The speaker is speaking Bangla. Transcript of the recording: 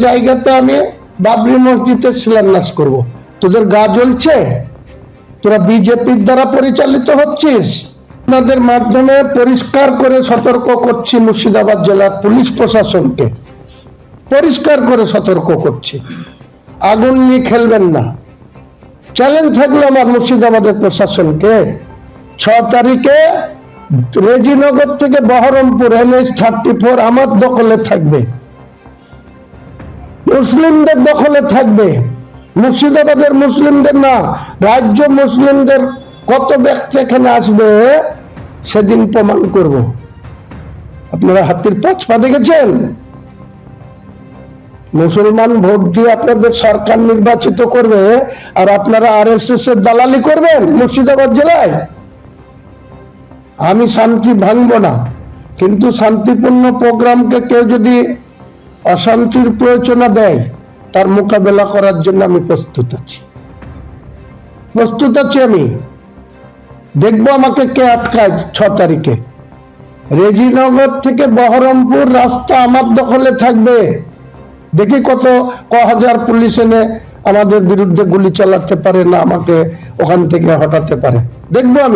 জায়গাতে আমি বাবরি মসজিদের শিলান্যাস করব। তোদের গা জ্বলছে? তোরা বিজেপির দ্বারা পরিচালিত হচ্ছিস? আপনাদের মাধ্যমে পরিষ্কার করে সতর্ক করছি মুর্শিদাবাদ জেলার পুলিশ প্রশাসনকে। পরিষ্কার করে সতর্ক করছি। আগুন নিয়ে খেলবেন না। চ্যালেঞ্জ থাকল আমার মুর্শিদাবাদের প্রশাসনকে। ছ তারিখে রেজিনগর থেকে বহরমপুর এনএস থার্টি ফোর আমার দখলে থাকবে। মুসলিমদের দখলে থাকবে। মুর্শিদাবাদের মুসলিমদের না, রাজ্য মুসলিমদের কত ব্যক্তি এখানে আসবে, সেদিন প্রমাণ করব। আপনারা হাতির পাঁচ পা দেখেছেন? মুসলমান ভোট দিয়ে আপনাদের সরকার নির্বাচিত করবে, আর আপনারা আর এস এর দালালি করবেন মুর্শিদাবাদ জেলায়? আমি শান্তি ভাঙব না, কিন্তু শান্তিপূর্ণ প্রোগ্রামকে কেউ যদি অশান্তির প্রয়োজনা দেয়, তার মোকাবেলা করার জন্য আমি প্রস্তুত আছি। প্রস্তুত আছি আমি। দেখব আমাকে কে আটকায় ছ তারিখে। রেজিনগর থেকে বহরমপুর রাস্তা আমার দখলে থাকবে। দেখি কত, ক হাজার পুলিশ এনে আমাদের বিরুদ্ধে গুলি চালাতে পারে না আমাকে ওখান থেকে হটাতে পারে। দেখব আমি।